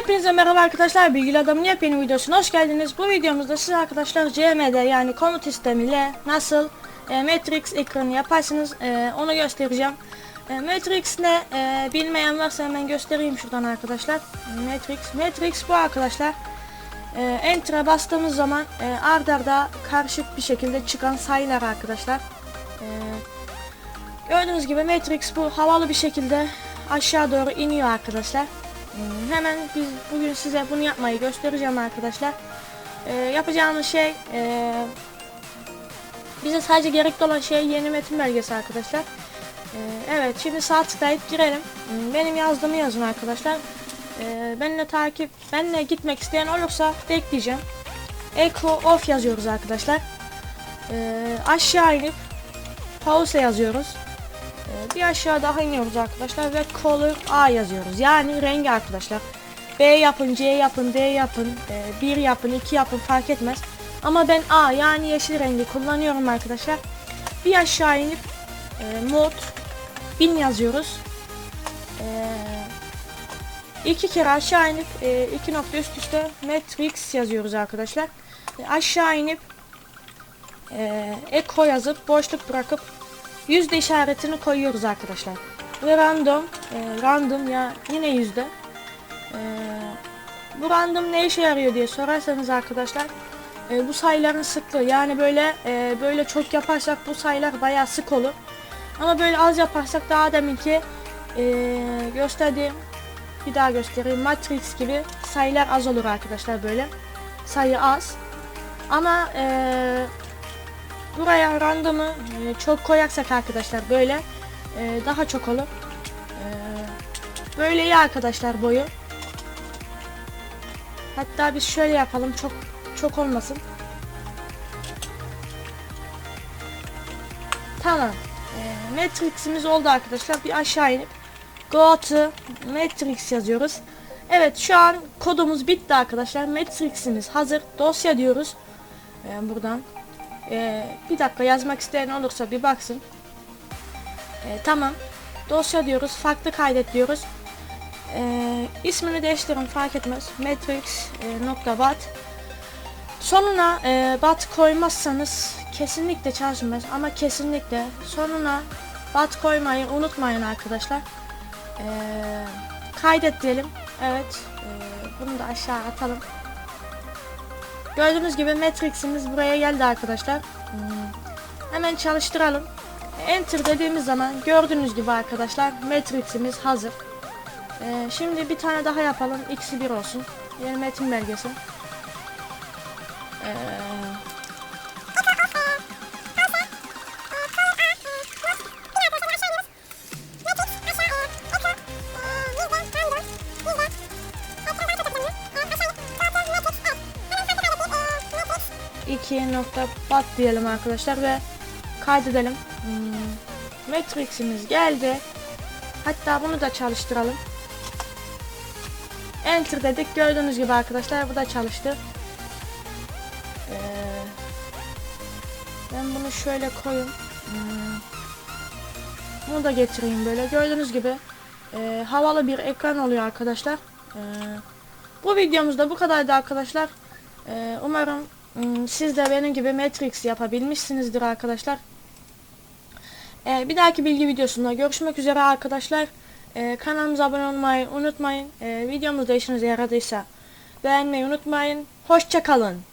Hepinize merhaba arkadaşlar. Bilgili Adam'ın yepyeni videosuna hoş geldiniz. Bu videomuzda siz arkadaşlar CM'de yani komut sistemiyle nasıl e, Matrix ekranı yaparsınız e, onu göstereceğim. E, Matrix ne e, bilmeyen varsa hemen göstereyim şuradan arkadaşlar. Matrix, Matrix bu arkadaşlar. E, Enter'a bastığımız zaman e, ard arda karışık bir şekilde çıkan sayılar arkadaşlar. E, gördüğünüz gibi Matrix bu havalı bir şekilde aşağı doğru iniyor arkadaşlar. Hmm, Hemen biz bugün size bunu yapmayı göstereceğim arkadaşlar. Ee, yapacağımız şey ee, bize sadece gerekli olan şey yeni metin belgesi arkadaşlar. Ee, evet şimdi sağ tıklayıp girelim. Hmm, Benim yazdığımı yazın arkadaşlar. Ee, benimle takip, benimle gitmek isteyen olursa da ekleyeceğim. Echo off yazıyoruz arkadaşlar. Ee, aşağı inip pause yazıyoruz. Ee, Bir aşağı daha iniyoruz arkadaşlar ve color A yazıyoruz. Yani rengi arkadaşlar. B yapın, C yapın, D yapın, 1 yapın, 2 yapın fark etmez. Ama ben A yani yeşil rengi kullanıyorum arkadaşlar. Bir aşağı inip e, mod 1000 yazıyoruz. E, iki kere aşağı inip e, iki nokta üst üste matrix yazıyoruz arkadaşlar. Aşağı inip e, echo yazıp boşluk bırakıp yüzde işaretini koyuyoruz arkadaşlar. Ve random, e, random ya yine yüzde. E, bu random ne işe yarıyor diye sorarsanız arkadaşlar, e, bu sayıların sıklığı yani böyle e, böyle çok yaparsak bu sayılar bayağı sık olur. Ama böyle az yaparsak daha deminki e, gösterdiğim bir daha göstereyim Matrix gibi sayılar az olur arkadaşlar böyle. Sayı az. Ama eee buraya random'ı e, çok koyarsak arkadaşlar böyle e, daha çok olur. E, böyle iyi arkadaşlar boyu. Hatta biz şöyle yapalım çok çok olmasın. Tamam. E, Matrix'imiz oldu arkadaşlar. Bir aşağı inip Go to Matrix yazıyoruz. Evet şu an kodumuz bitti arkadaşlar. Matrix'imiz hazır. Dosya diyoruz. E, buradan ee, bir dakika yazmak isteyen olursa bir baksın. Ee, tamam. Dosya diyoruz. Farklı kaydet diyoruz. Ee, ismini değiştirin fark etmez. Matrix e. Sonuna e, bat koymazsanız kesinlikle çalışmaz ama kesinlikle sonuna bat koymayı unutmayın arkadaşlar. Ee, kaydet diyelim. Evet. e, bunu da aşağı atalım. Gördüğünüz gibi Matrix'imiz buraya geldi arkadaşlar. Hmm. Hemen çalıştıralım. Enter dediğimiz zaman gördüğünüz gibi arkadaşlar Matrix'imiz hazır. Ee, şimdi bir tane daha yapalım. X'i 1 olsun. Yeni metin belgesi. Ee, 2 nokta bat diyelim arkadaşlar ve kaydedelim. Hmm, Matrix'imiz geldi. Hatta bunu da çalıştıralım. Enter dedik. Gördüğünüz gibi arkadaşlar bu da çalıştı. Ee, ben bunu şöyle koyayım. Hmm, bunu da getireyim böyle. Gördüğünüz gibi e, havalı bir ekran oluyor arkadaşlar. Ee, bu videomuzda bu kadardı arkadaşlar. Ee, umarım Siz de benim gibi Matrix yapabilmişsinizdir arkadaşlar. Ee, bir dahaki bilgi videosunda görüşmek üzere arkadaşlar. Ee, kanalımıza abone olmayı unutmayın. Ee, videomuz da işinize yaradıysa beğenmeyi unutmayın. Hoşçakalın.